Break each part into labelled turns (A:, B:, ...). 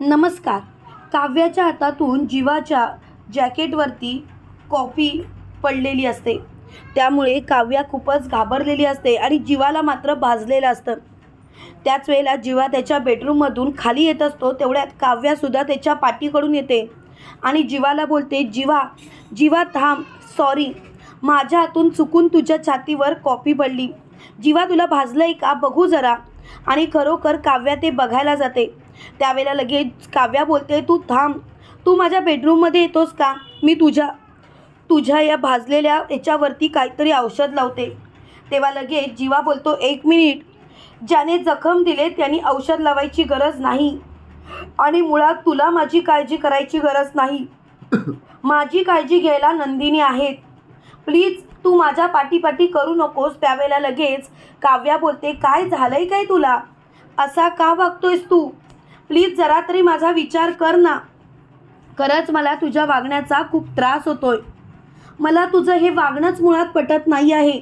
A: नमस्कार. काव्याच्या हातातून जीवाच्या जॅकेटवरती कॉफी पडलेली असते. त्यामुळे काव्या खूपच घाबरलेली असते आणि जीवाला मात्र भाजलेलं असतं. त्याच वेळेला जीवा त्याच्या बेडरूममधून खाली येत असतो तेवढ्यात काव्यासुद्धा त्याच्या पाठीकडून येते. आणि जीवाला बोलते जीवा जीवा थांब सॉरी माझ्या हातून चुकून तुझ्या छातीवर कॉफी पडली. जीवा तुला भाजलं आहे का? बघू जरा. आणि खरोखर काव्या ते बघायला जाते. त्यावेळेला लगेच काव्या बोलते तू थांब. तू माझ्या बेडरूममध्ये येतोस का? मी तुझ्या तुझ्या या भाजलेल्या याच्यावरती काहीतरी औषध लावते. तेव्हा लगेच जीवा बोलतो एक मिनिट. ज्याने जखम दिले त्यांनी औषध लावायची गरज नाही. आणि मुळात तुला माझी काळजी करायची गरज नाही. माझी काळजी घ्यायला नंदिनी आहेत. प्लीज तू माझ्या पाठीपाठी करू नकोस. त्यावेळेला लगेच काव्या बोलते काय झालंय काय तुला? असा का वागतोयस तू? प्लीज जरा तरी माझा विचार कर ना. खरंच मला तुझ्या वागण्याचा खूप त्रास होतोय. मला तुझं हे वागणंच मुळात पटत नाही आहे.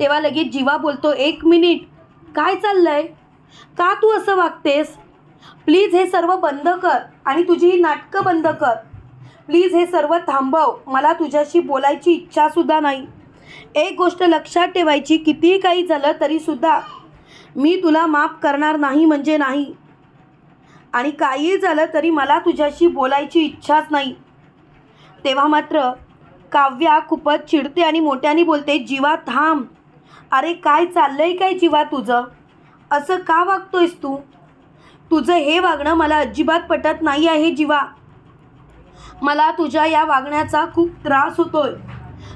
A: तेव्हा लगेच जीवा बोलतो एक मिनिट काय चाललंय? का तू असं वागतेस? प्लीज हे सर्व बंद कर आणि तुझी ही नाटकं बंद कर. प्लीज हे सर्व थांबव मला तुझ्याशी बोलायची इच्छासुद्धा नाही. एक गोष्ट लक्षात ठेवायची कितीही काही झालं तरीसुद्धा मी तुला माफ करणार नाही म्हणजे नाही. आणि काहीही झालं तरी मला तुझ्याशी बोलायची इच्छाच नाही. तेव्हा मात्र काव्या खूपच चिडते आणि मोठ्याने बोलते जीवा थांब. अरे काय चाललंय काय जीवा तुझं? असं का वागतोयस तू? तुझं हे वागणं मला अजिबात पटत नाही आहे जीवा. मला तुझ्या या वागण्याचा खूप त्रास होतोय.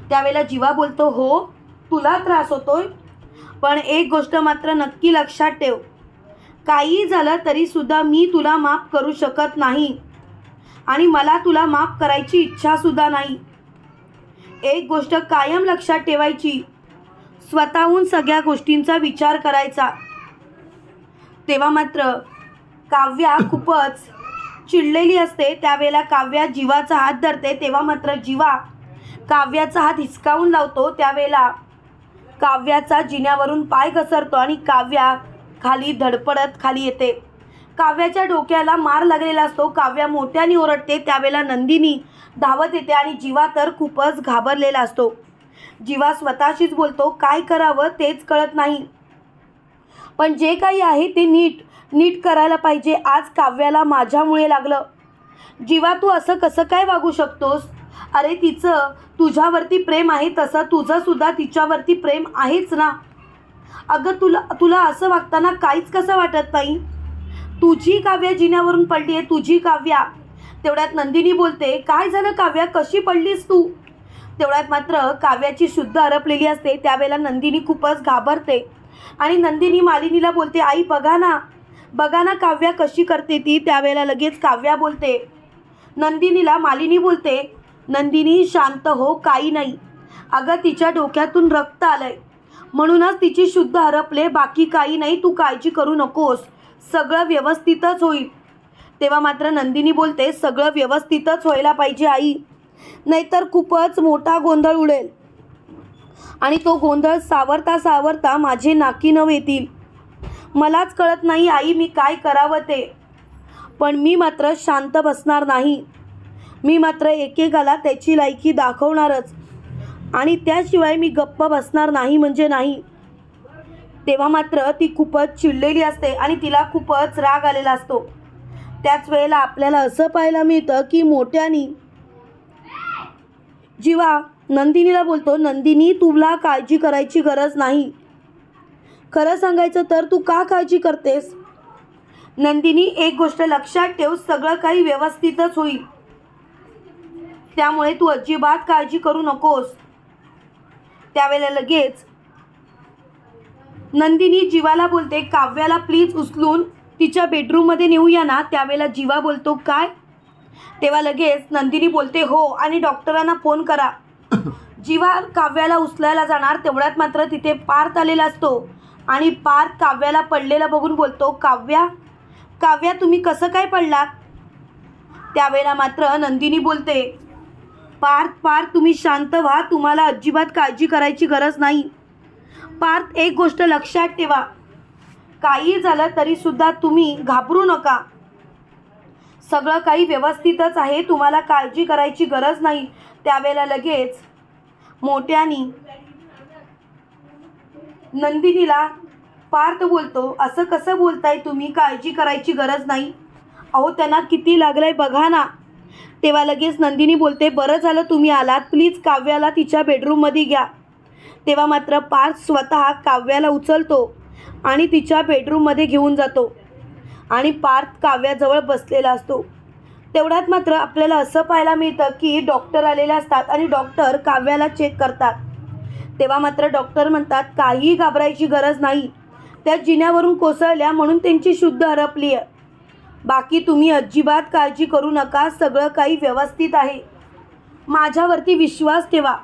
A: त्यावेळेला जीवा बोलतो हो तुला त्रास होतोय. पण एक गोष्ट मात्र नक्की लक्षात ठेव. काही झालं तरीसुद्धा मी तुला माफ करू शकत नाही. आणि मला तुला माफ करायची इच्छासुद्धा नाही. एक गोष्ट कायम लक्षात ठेवायची. स्वतःहून सगळ्या गोष्टींचा विचार करायचा. तेव्हा मात्र काव्या खूपच चिडलेली असते. त्यावेळेला काव्या जीवाचा हात धरते. तेव्हा मात्र जीवा काव्याचा हात हिसकावून लावतो. त्यावेळेला काव्याचा जिन्यावरून पाय घसरतो आणि काव्या खाली धडपडत खाली येते. काव्याच्या डोक्याला मार लागलेला असतो. काव्या मोठ्याने ओरडते. त्यावेळेला नंदिनी धावत येते आणि जीवा तर खूपच घाबरलेला असतो. जीवा स्वतःशीच बोलतो काय करावं तेच कळत नाही. पण जे काही आहे ते नीट नीट करायला पाहिजे. आज काव्याला माझ्यामुळे लागलं. जीवा तू असं कसं काय वागू शकतोस? अरे तिचं तुझ्यावरती प्रेम आहे तसं तुझंसुद्धा तिच्यावरती प्रेम आहेच ना. अगं तुला तुला असं वागताना काहीच कसं वाटत नाही? तुझी काव्या जिन्यावरून पडली आहे तुझी काव्या. तेवढ्यात नंदिनी बोलते काय झालं काव्या? कशी पडलीस तू? तेवढ्यात मात्र काव्याची शुद्ध हरपलेली असते. त्यावेळेला नंदिनी खूपच घाबरते. आणि नंदिनी मालिनीला बोलते आई बघा ना. बघा ना काव्या कशी करते ती. त्यावेळेला लगेच काव्या बोलते. नंदिनीला मालिनी बोलते नंदिनी शांत हो काही नाही. अगं तिच्या डोक्यातून रक्त आलं आहे म्हणूनच तिची शुद्ध हरपले बाकी काही नाही तू काळजी करू नकोस. सगळं व्यवस्थितच होईल. तेव्हा मात्र नंदिनी बोलते सगळं व्यवस्थितच व्हायला पाहिजे आई. नाहीतर खूपच मोठा गोंधळ उडेल. आणि तो गोंधळ सावरता सावरता माझे नाकी नव येतील. मलाच कळत नाही आई मी काय करावं ते. पण मी मात्र शांत बसणार नाही. मी मात्र एकेकाला त्याची लायकी दाखवणारच. आणि त्याशिवाय मी गप्प बसणार नाही म्हणजे नाही. तेव्हा मात्र ती खूपच चिडलेली असते आणि तिला खूपच राग आलेला असतो. त्याच वेळेला आपल्याला असं पाहायला मिळतं की मोठ्यानी जीवा नंदिनीला बोलतो नंदिनी तुला काळजी करायची गरज नाही. खरं सांगायचं तर तू का काळजी करतेस? नंदिनी एक गोष्ट लक्षात ठेव सगळं काही व्यवस्थितच होईल. त्यामुळे तू अजिबात काळजी करू नकोस. त्यावेळेला लगेच नंदिनी जीवाला बोलते काव्याला प्लीज उचलून तिच्या बेडरूममध्ये नेऊया ना त्यावेळेला जीवा बोलतो काय? तेव्हा लगेच नंदिनी बोलते हो आणि डॉक्टरांना फोन करा. जीवा काव्याला उचलायला जाणार तेवढ्यात मात्र तिथे पार्थ आलेला असतो. आणि पार्थ काव्याला पडलेला बघून बोलतो काव्या काव्या तुम्ही कसं काय पडलात? त्यावेळेला मात्र नंदिनी बोलते पार्थ पार्थ तुम्ही शांत व्हा. तुम्हाला अजिबात काळजी करायची गरज नाही. पार्थ एक गोष्ट लक्षात ठेवा. काही झालं तरीसुद्धा तुम्ही घाबरू नका. सगळं काही व्यवस्थितच आहे. तुम्हाला काळजी करायची गरज नाही. त्यावेळेला लगेच मोठ्यानी नंदिनीला पार्थ बोलतो असं कसं बोलताय? तुम्ही काळजी करायची गरज नाही. अहो त्यांना किती लागलंय बघा ना. तेव्हा लगेच नंदिनी बोलते बरं झालं तुम्ही आलात. प्लीज काव्याला तिच्या बेडरूममध्ये घ्या. तेव्हा मात्र पार्थ स्वतः काव्याला उचलतो आणि तिच्या बेडरूममध्ये घेऊन जातो. आणि पार्थ काव्याजवळ बसलेला असतो. तेवढ्यात मात्र आपल्याला असं पाहायला मिळतं की डॉक्टर आलेले असतात आणि डॉक्टर काव्याला चेक करतात. तेव्हा मात्र डॉक्टर म्हणतात काहीही घाबरायची गरज नाही. त्या जिन्यावरून कोसळल्या म्हणून त्यांची शुद्ध हरपली आहे बाकी तुम्ही अजिबात काळजी करू नका सगळं काही व्यवस्थित आहे. माझ्यावरती विश्वास ठेवा.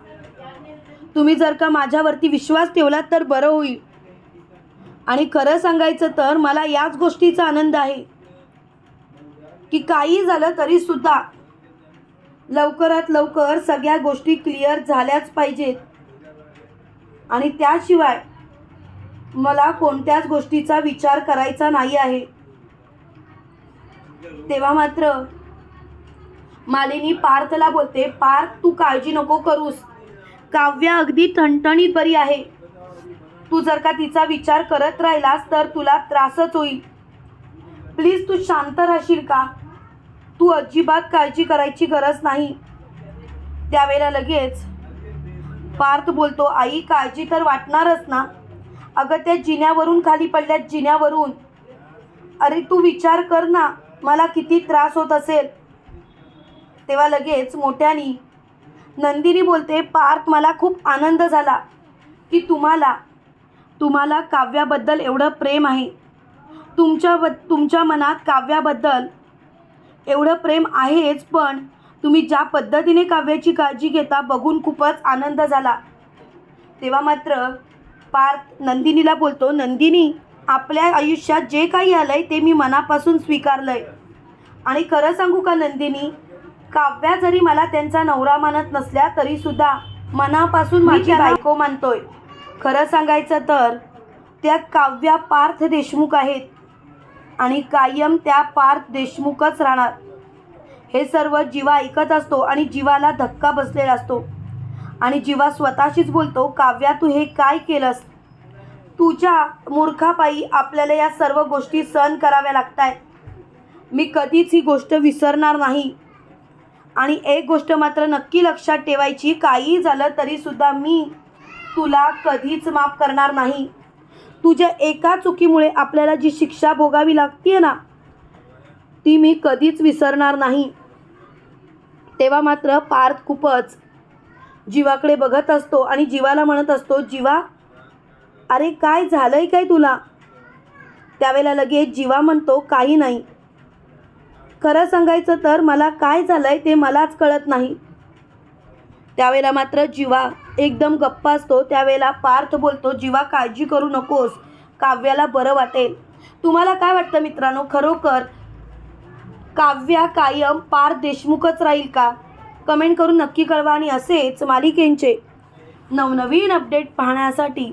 A: तुम्ही जर का माझ्यावरती विश्वास ठेवलात तर बरं होईल. आणि खरं सांगायचं तर मला याच गोष्टीचा आनंद आहे. की काही झालं तरीसुद्धा लवकरात लवकर सगळ्या गोष्टी क्लिअर झाल्याच पाहिजेत. आणि त्याशिवाय मला कोणत्याच गोष्टीचा विचार करायचा नाही आहे. तेव्हा मात्र मालिनी पार्थला बोलते पार्थ तू काळजी नको करूस. काव्या अगदी ठणठणीत बरी आहे. तू जर का तिचा विचार करत राहिलास तर तुला त्रासच होईल. प्लीज तू शांत राहशील का? तू अजिबात काळजी करायची गरज नाही. त्यावेळेला लगेच पार्थ बोलतो आई काळजी तर वाटणारच ना. अगं त्या जिन्यावरून खाली पडल्यात जिन्यावरून. अरे तू विचार कर ना. मला किती त्रास होत असेल? तेव्हा लगेच मोठ्यानी नंदिनी बोलते पार्थ मला खूप आनंद झाला की तुम्हाला तुम्हाला काव्याबद्दल एवढं प्रेम आहे. तुमच्या ब तुमच्या मनात काव्याबद्दल एवढं प्रेम आहेच पण तुम्ही ज्या पद्धतीने काव्याची काळजी घेता बघून खूपच आनंद झाला. तेव्हा मात्र पार्थ नंदिनीला बोलतो नंदिनी आपल्या आयुष्यात जे काही आलं आहे ते मी मनापासून स्वीकारलं आहे आणि खरं सांगू का नंदिनी काव्या जरी मला त्यांचा नवरा मानत नसल्या तरीसुद्धा मनापासून माझी बायको मानतोय. खरं सांगायचं तर त्या काव्या पार्थ देशमुख आहेत. आणि कायम त्या पार्थ देशमुखच राहणार. हे सर्व जीवा ऐकत असतो आणि जीवाला धक्का बसलेला असतो. आणि जीवा स्वतःशीच बोलतो काव्या तू हे काय केलंस? तुझ्या मूर्खापायी आपल्याला या सर्व गोष्टी सहन कराव्या लागत आहेत मी कधीच ही गोष्ट विसरणार नाही. आणि एक गोष्ट मात्र नक्की लक्षात ठेवायची काही झालं तरीसुद्धा मी तुला कधीच माफ करणार नाही. तुझ्या एका चुकीमुळे आपल्याला जी शिक्षा भोगावी लागते ना ती मी कधीच विसरणार नाही. तेव्हा मात्र पार्थ खूपच जीवाकडे बघत असतो आणि जीवाला म्हणत असतो जीवा अरे काय झालंय काय तुला? त्यावेळेला लगेच जीवा म्हणतो काही नाही. खरं सांगायचं तर मला काय झालंय ते मलाच कळत नाही. त्यावेळेला मात्र जीवा एकदम गप्पा असतो. त्यावेळेला पार्थ बोलतो जीवा काळजी करू नकोस. काव्याला बरं वाटेल. तुम्हाला काय वाटतं मित्रांनो? खरोखर काव्या कायम पार्थ देशमुखच राहील का? कमेंट करून नक्की कळवा. आणि असेच मालिकेंचे नवनवीन अपडेट पाहण्यासाठी